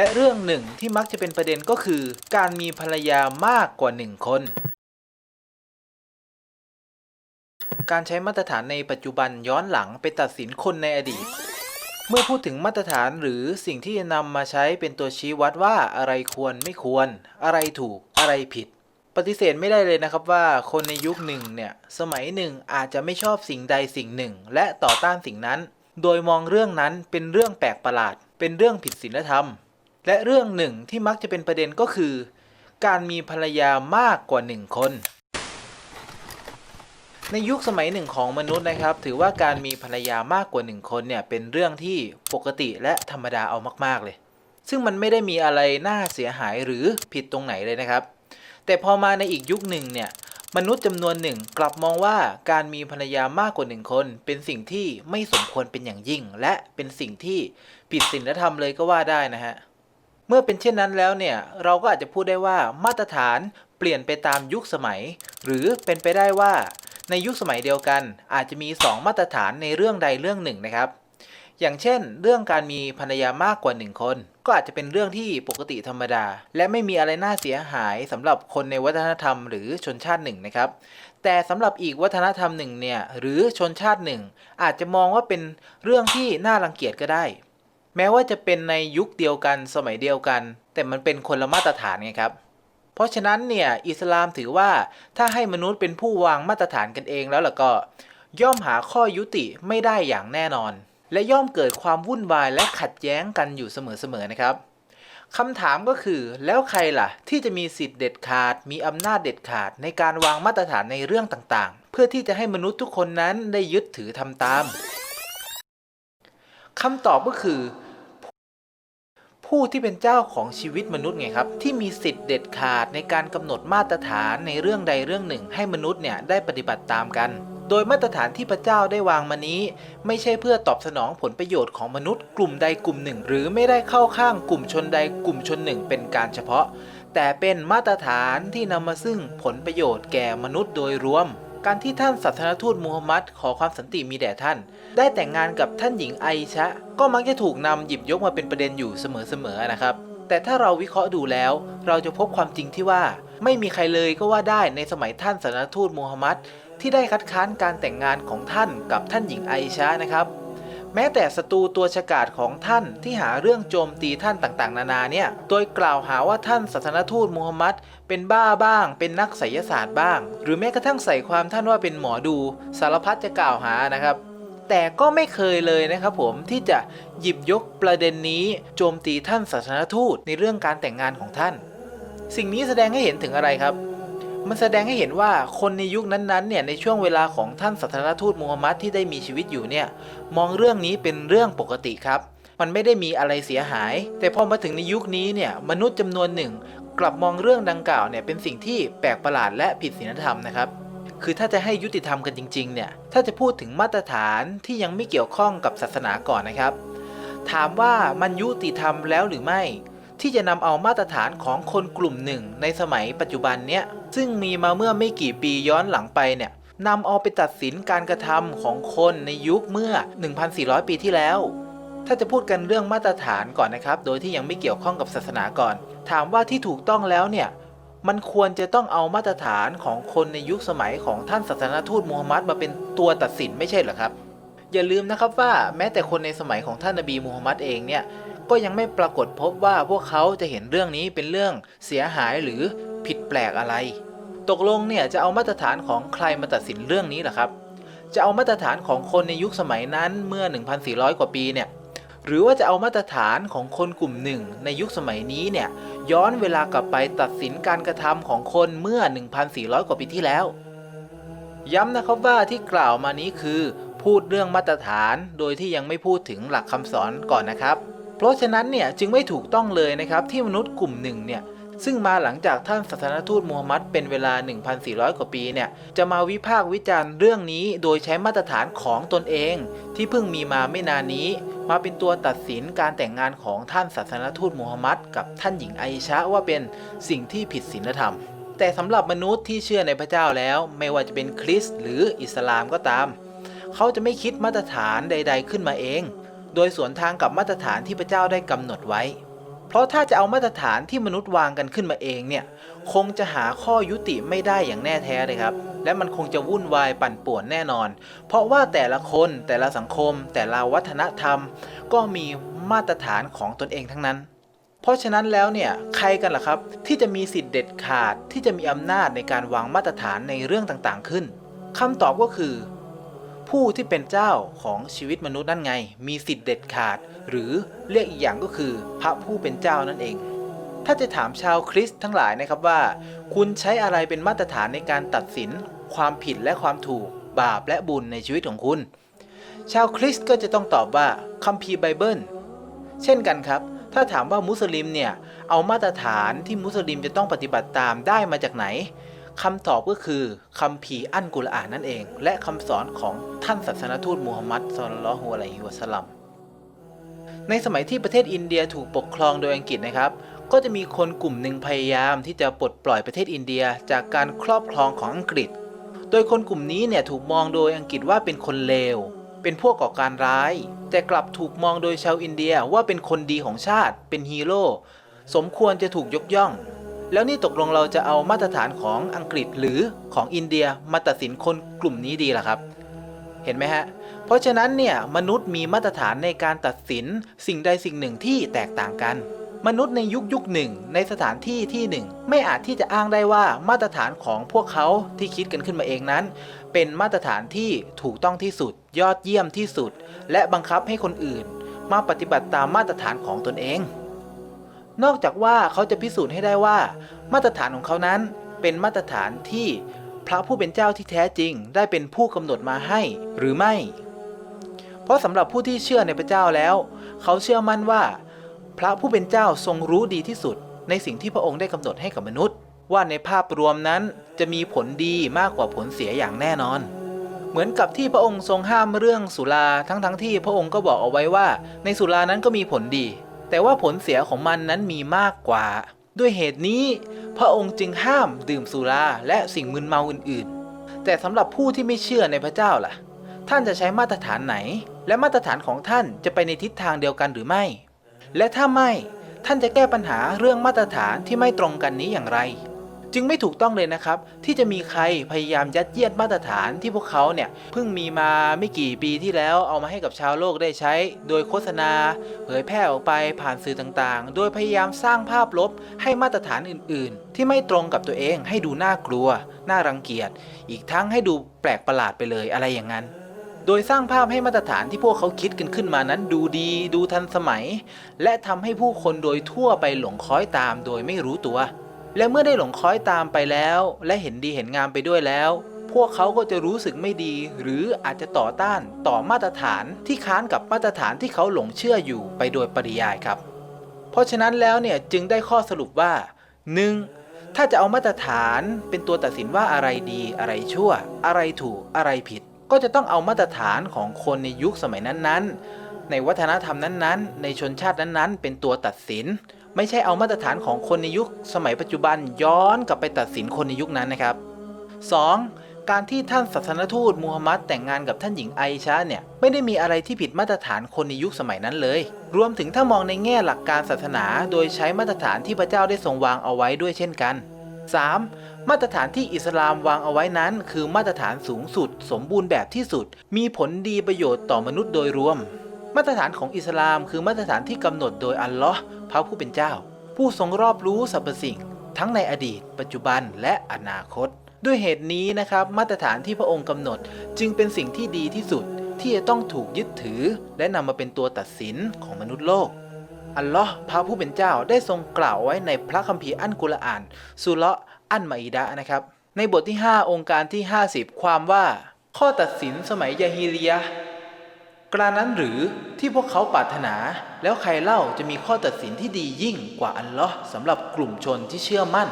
และเรื่องหนึ่งที่มักจะเป็นประเด็นก็คือ การมีภรรยามากกว่าหนึ่งคน การใช้มาตรฐานในปัจจุบันย้อนหลังไปตัดสินคนในอดีต เมื่อพูดถึงมาตรฐานหรือสิ่งที่จะนำมาใช้เป็นตัวชี้วัดว่าอะไรควรไม่ควร อะไรถูกอะไรผิด ปฏิเสธไม่ได้เลยนะครับว่าคนในยุคหนึ่งเนี่ยสมัยหนึ่งอาจจะไม่ชอบสิ่งใดสิ่งหนึ่ง และต่อต้านสิ่งนั้น โดยมองเรื่องนั้นเป็นเรื่องแปลกประหลาด เป็นเรื่องผิดศีลธรรม และเรื่องหนึ่งที่มักจะเป็นประเด็นก็คือ การมีภรรยามากกว่าหนึ่งคน ในยุคสมัยหนึ่งของมนุษย์นะครับ ถือว่าการมีภรรยามากกว่าหนึ่งคนเนี่ยเป็นเรื่องที่ปกติและธรรมดาเอามากๆเลย ซึ่งมันไม่ได้มีอะไรน่าเสียหายหรือผิดตรงไหนเลยนะครับ แต่พอมาในอีกยุคหนึ่งเนี่ยมนุษย์จำนวนหนึ่งกลับมองว่าการมีภรรยามากกว่าหนึ่งคน เป็นสิ่งที่ไม่สมควรเป็นอย่างยิ่ง และเป็นสิ่งที่ผิดศีลธรรมเลยก็ว่าได้นะฮะ เมื่อเป็นเช่นนั้นแล้วเนี่ยเราก็อาจจะพูดได้ว่ามาตรฐานเปลี่ยนไปตามยุคสมัย หรือเป็นไปได้ว่าในยุคสมัยเดียวกัน อาจจะมี 2 มาตรฐานในเรื่องใดเรื่องหนึ่งนะครับ อย่างเช่น เรื่องการมีภรรยามากกว่า 1 คน ก็อาจจะเป็นเรื่องที่ปกติธรรมดา และไม่มีอะไรน่าเสียหายสำหรับคนในวัฒนธรรมหรือชนชาติหนึ่งนะครับแต่สำหรับอีกวัฒนธรรมหนึ่งเนี่ยหรือชนชาติหนึ่ง อาจจะมองว่าเป็นเรื่องที่น่ารังเกียจก็ได้ แม้ว่าจะเป็นในยุคเดียวกันสมัยเดียวกัน แต่มันเป็นคนละมาตรฐานไงครับ เพราะฉะนั้นเนี่ยอิสลามถือว่าถ้าให้มนุษย์เป็นผู้วางมาตรฐานกันเองแล้วล่ะก็ ย่อมหาข้อยุติไม่ได้อย่างแน่นอน และย่อมเกิดความวุ่นวายและขัดแย้งกันอยู่เสมอๆนะครับคำถามก็คือแล้วใครล่ะ ที่จะมีสิทธิ์เด็ดขาด มีอำนาจเด็ดขาดในการวางมาตรฐานในเรื่องต่างๆ เพื่อที่จะให้มนุษย์ทุกคนนั้นได้ยึดถือทำตามคำตอบก็คือ ผู้ที่เป็นเจ้าของชีวิตมนุษย์ไงครับ ที่มีสิทธิ์เด็ดขาดในการกำหนดมาตรฐานในเรื่องใดเรื่องหนึ่ง ให้มนุษย์เนี่ยได้ปฏิบัติตามกัน โดยมาตรฐานที่พระเจ้าได้วางมานี้ ไม่ใช่เพื่อตอบสนองผลประโยชน์ของมนุษย์กลุ่มใดกลุ่มหนึ่ง หรือไม่ได้เข้าข้างกลุ่มชนใดกลุ่มชนหนึ่ง เป็นการเฉพาะ แต่เป็นมาตรฐานที่นำมาซึ่งผลประโยชน์แก่มนุษย์โดยรวม การที่ท่านศาสนทูตมูฮัมหมัดขอความสันติมีแด่ท่าน ได้แต่งงานกับท่านหญิงไอชะ ก็มักจะถูกนำหยิบยกมาเป็นประเด็นอยู่เสมอๆนะครับ แต่ถ้าเราวิเคราะห์ดูแล้ว เราจะพบความจริงที่ว่า ไม่มีใครเลยก็ว่าได้ในสมัยท่านศาสนทูตมูฮัมหมัดที่ได้คัดค้านการแต่งงานของท่านกับท่านหญิงไอชะนะครับ แม้แต่ศัตรูตัวฉกาจของท่านที่หาเรื่องโจมตีท่านต่างๆ นานาเนี่ย โดยกล่าวหาว่าท่านศาสนทูตมูฮัมหมัดเป็นบ้าบ้าง เป็นนักไสยศาสตร์บ้าง หรือแม้กระทั่งใส่ความท่านว่าเป็นหมอดู สารพัดจะกล่าวหานะครับ แต่ก็ไม่เคยเลยนะครับผมที่จะหยิบยกประเด็นนี้โจมตีท่านศาสนทูตในเรื่องการแต่งงานของท่าน สิ่งนี้แสดงให้เห็นถึงอะไรครับ มันแสดงให้เห็นว่าคนในยุคนั้นๆเนี่ยในช่วงเวลาของท่านศาสนทูตมูฮัมหมัดที่ได้มีชีวิตอยู่เนี่ยมองเรื่องนี้เป็นเรื่องปกติครับ มันไม่ได้มีอะไรเสียหาย แต่พอมาถึงในยุคนี้เนี่ยมนุษย์จำนวนหนึ่ง กลับมองเรื่องดังกล่าวเนี่ยเป็นสิ่งที่แปลกประหลาดและผิดศีลธรรมนะครับคือถ้าจะให้ยุติธรรมกันจริงๆเนี่ยถ้าจะพูดถึงมาตรฐานที่ยังไม่เกี่ยวข้องกับศาสนาก่อนนะครับ ถามว่ามันยุติธรรมแล้วหรือไม่ ที่จะนำเอามาตรฐานของคนกลุ่มหนึ่งในสมัยปัจจุบันเนี้ยซึ่งมีมาเมื่อไม่กี่ปีย้อนหลังไปเนี่ยนำเอาไปตัดสินการกระทำของคนในยุคเมื่อ 1,400 ปีที่แล้ว ถ้าจะพูดกันเรื่องมาตรฐานก่อนนะครับ โดยที่ยังไม่เกี่ยวข้องกับศาสนาก่อน ถามว่าที่ถูกต้องแล้วเนี่ย มันควรจะต้องเอามาตรฐานของคนในยุคสมัยของท่านศาสนาทูตมูฮัมหมัดมาเป็นตัวตัดสินไม่ใช่เหรอครับ อย่าลืมนะครับว่าแม้แต่คนในสมัยของท่านนบีมูฮัมหมัดเองเนี่ย ก็ยังไม่ปรากฏพบว่าพวกเขาจะเห็นเรื่องนี้เป็นเรื่องเสียหายหรือผิดแปลกอะไร ตกลงเนี่ยจะเอามาตรฐานของใครมาตัดสินเรื่องนี้ล่ะครับ จะเอามาตรฐานของคนในยุคสมัยนั้นเมื่อ 1,400 กว่าปีเนี่ยหรือว่าจะเอามาตรฐานของคนกลุ่มหนึ่งในยุคสมัยนี้เนี่ยย้อนเวลากลับไปตัดสินการกระทำของคนเมื่อ 1,400 กว่าปีที่แล้ว ย้ำนะครับว่าที่กล่าวมานี้คือ พูดเรื่องมาตรฐานโดยที่ยังไม่พูดถึงหลักคำสอนก่อนนะครับ เพราะฉะนั้นเนี่ยจึงไม่ถูกต้องเลยนะครับที่มนุษย์กลุ่มหนึ่งเนี่ยซึ่งมาหลังจากท่านศาสนทูตมูฮัมหมัดเป็นเวลา 1,400 กว่าปีเนี่ยจะมาวิพากษ์วิจารณ์เรื่องนี้โดยใช้มาตรฐานของตนเอง ที่เพิ่งมีมาไม่นานนี้ มาเป็นตัวตัดสินการแต่งงานของท่านศาสนทูตมูฮัมหมัดกับท่านหญิงไอชะว่าเป็นสิ่งที่ผิดศีลธรรม แต่สำหรับมนุษย์ที่เชื่อในพระเจ้าแล้ว ไม่ว่าจะเป็นคริสต์หรืออิสลามก็ตาม เขาจะไม่คิดมาตรฐานใด ๆ ขึ้นมาเอง โดยสวนทางกับมาตรฐานที่พระเจ้าได้กำหนดไว้ เพราะถ้าจะเอามาตรฐานที่มนุษย์วางกันขึ้นมาเองเนี่ย คงจะหาข้อยุติไม่ได้อย่างแน่แท้เลยครับ และมันคงจะวุ่นวายปั่นป่วนแน่นอน เพราะว่าแต่ละคนแต่ละสังคม แต่ละวัฒนธรรม ก็มีมาตรฐานของตนเองทั้งนั้นเพราะฉะนั้นแล้วเนี่ยใครกันล่ะครับ ที่จะมีสิทธิ์เด็ดขาดที่จะมีอำนาจในการวางมาตรฐานในเรื่องต่างๆขึ้นคำตอบก็คือ ผู้ที่เป็นเจ้าของชีวิตมนุษย์นั่นไง มีสิทธิ์เด็ดขาด หรือเรียกอีกอย่างก็คือพระผู้เป็นเจ้านั่นเอง ถ้าจะถามชาวคริสต์ทั้งหลายนะครับว่า คุณใช้อะไรเป็นมาตรฐานในการตัดสิน ความผิดและความถูก บาปและบุญในชีวิตของคุณ ชาวคริสต์ก็จะต้องตอบว่าคัมภีร์ไบเบิล เช่นกันครับ ถ้าถามว่ามุสลิมเนี่ยเอามาตรฐานที่มุสลิมจะต้องปฏิบัติตามได้มาจากไหน คำตอบก็คือคัมภีร์อันกุรอานนั่นเอง และคำสอนของท่านศาสนทูตมูฮัมมัดศ็อลลัลฮุอะลัยฮิวะสลัมในสมัยที่ประเทศอินเดียถูกปกครองโดยอังกฤษนะครับ ก็จะมีคนกลุ่มหนึ่งพยายามที่จะปลดปล่อยประเทศอินเดียจากการครอบครองของอังกฤษ โดยคนกลุ่มนี้เนี่ยถูกมองโดยอังกฤษว่าเป็นคนเลว เป็นพวกก่อการร้าย แต่กลับถูกมองโดยชาวอินเดียว่าเป็นคนดีของชาติ เป็นฮีโร่ สมควรจะถูกยกย่อง แล้วนี่ตกลงเราจะเอามาตรฐานของอังกฤษหรือของอินเดียมาตัดสินคนกลุ่มนี้ดีล่ะครับ เห็นไหมฮะ เพราะฉะนั้นเนี่ยมนุษย์มีมาตรฐานในการตัดสินสิ่งใดสิ่งหนึ่งที่แตกต่างกัน มนุษย์ในยุคยุคหนึ่งในสถานที่ที่หนึ่งไม่อาจที่จะอ้างได้ว่ามาตรฐานของพวกเขาที่คิดกันขึ้นมาเองนั้น เป็นมาตรฐานที่ถูกต้องที่สุด ยอดเยี่ยมที่สุด และบังคับให้คนอื่น มาปฏิบัติตามมาตรฐานของตนเอง นอกจากว่าเขาจะพิสูจน์ให้ได้ว่า มาตรฐานของเขานั้นเป็นมาตรฐานที่พระผู้เป็นเจ้าที่แท้จริง ได้เป็นผู้กำหนดมาให้หรือไม่ เพราะสำหรับผู้ที่เชื่อในพระเจ้าแล้ว เขาเชื่อมั่นว่า พระผู้เป็นเจ้าทรงรู้ดีที่สุด ในสิ่งที่พระองค์ได้กำหนดให้กับมนุษย์ ว่าในภาพรวมนั้นจะมีผลดีมากกว่าผลเสียอย่างแน่นอน เหมือนกับที่พระองค์ทรงห้ามเรื่องสุราทั้งๆทที่พระองค์ก็บอกเอาไว้ว่า ในสุรานั้นก็มีผลดี แต่ว่าผลเสียของมันนั้นมีมากกว่า ด้วยเหตุนี้ พระองค์จึงห้ามดื่มสุราและสิ่งมึนเมาอื่นๆ แต่สำหรับผู้ที่ไม่เชื่อในพระเจ้าล่ะ ท่านจะใช้มาตรฐานไหน และมาตรฐานของท่านจะไปในทิศทางเดียวกันหรือไม่ และถ้าไม่ ท่านจะแก้ปัญหาเรื่องมาตรฐานที่ไม่ตรงกันนี้อย่างไร จึงไม่ถูกต้องเลยนะครับ ที่จะมีใครพยายามยัดเยียดมาตรฐานที่พวกเขาเนี่ยเพิ่งมีมาไม่กี่ปีที่แล้วเอามาให้กับชาวโลกได้ใช้ โดยโฆษณา เผยแพร่ออกไปผ่านสื่อต่างๆ โดยพยายามสร้างภาพลบให้มาตรฐานอื่น ๆ ที่ไม่ตรงกับตัวเองให้ดูน่ากลัว น่ารังเกียจ อีกทั้งให้ดูแปลกประหลาดไปเลยอะไรอย่างนั้นโดยสร้างภาพให้มาตรฐานที่พวกเขาคิดกันขึ้นมานั้นดูดี ดูทันสมัย และทำให้ผู้คนโดยทั่วไปหลงคล้อยตามโดยไม่รู้ตัว และเมื่อได้หลงคล้อยตามไปแล้ว และเห็นดีเห็นงามไปด้วยแล้ว พวกเขาก็จะรู้สึกไม่ดี หรืออาจจะต่อต้านต่อมาตรฐานที่ค้านกับมาตรฐานที่เขาหลงเชื่ออยู่ไปโดยปริยายครับ เพราะฉะนั้นแล้วเนี่ยจึงได้ข้อสรุปว่า 1. ถ้าจะเอามาตรฐานเป็นตัวตัดสินว่าอะไรดีอะไรชั่ว อะไรถูกอะไรผิด ก็จะต้องเอามาตรฐานของคนในยุคสมัยนั้นๆ ในวัฒนธรรมนั้นๆ ในชนชาตินั้นๆ เป็นตัวตัดสิน ไม่ใช่เอามาตรฐานของคนในยุคสมัยปัจจุบันย้อนกลับไปตัดสินคนในยุคนั้นนะครับ 2. การที่ท่านศาสนทูตมูฮัมหมัดแต่งงานกับท่านหญิงไอชาเนี่ยไม่ได้มีอะไรที่ผิดมาตรฐานคนในยุคสมัยนั้นเลย รวมถึงถ้ามองในแง่หลักการศาสนา โดยใช้มาตรฐานที่พระเจ้าได้ทรงวางเอาไว้ด้วยเช่นกัน 3. มาตรฐานที่อิสลามวางเอาไว้นั้น คือมาตรฐานสูงสุด สมบูรณ์แบบที่สุด มีผลดีประโยชน์ต่อมนุษย์โดยรวม มาตรฐานของอิสลามคือมาตรฐานที่กำหนดโดยอัลลอฮ์พระผู้เป็นเจ้า ผู้ทรงรอบรู้สรรพสิ่ง ทั้งในอดีต ปัจจุบันและอนาคต ด้วยเหตุนี้นะครับ มาตรฐานที่พระองค์กำหนดจึงเป็นสิ่งที่ดีที่สุดที่จะต้องถูกยึดถือ และนำมาเป็นตัวตัดสินของมนุษย์โลก อัลลอฮ์พระผู้เป็นเจ้าได้ทรงกล่าวไว้ในพระคัมภีร์อันกุรอานสุเราะอันมาอิดะนะครับ ในบทที่ 5 องค์การที่ 50 ความว่า ข้อตัดสินสมัยยาฮิริยะ กระนั้นหรือที่พวกเขาปรารถนา แล้วใครเล่าจะมีข้อตัดสินที่ดียิ่งกว่าอัลลอฮ์สำหรับกลุ่มชนที่เชื่อมั่น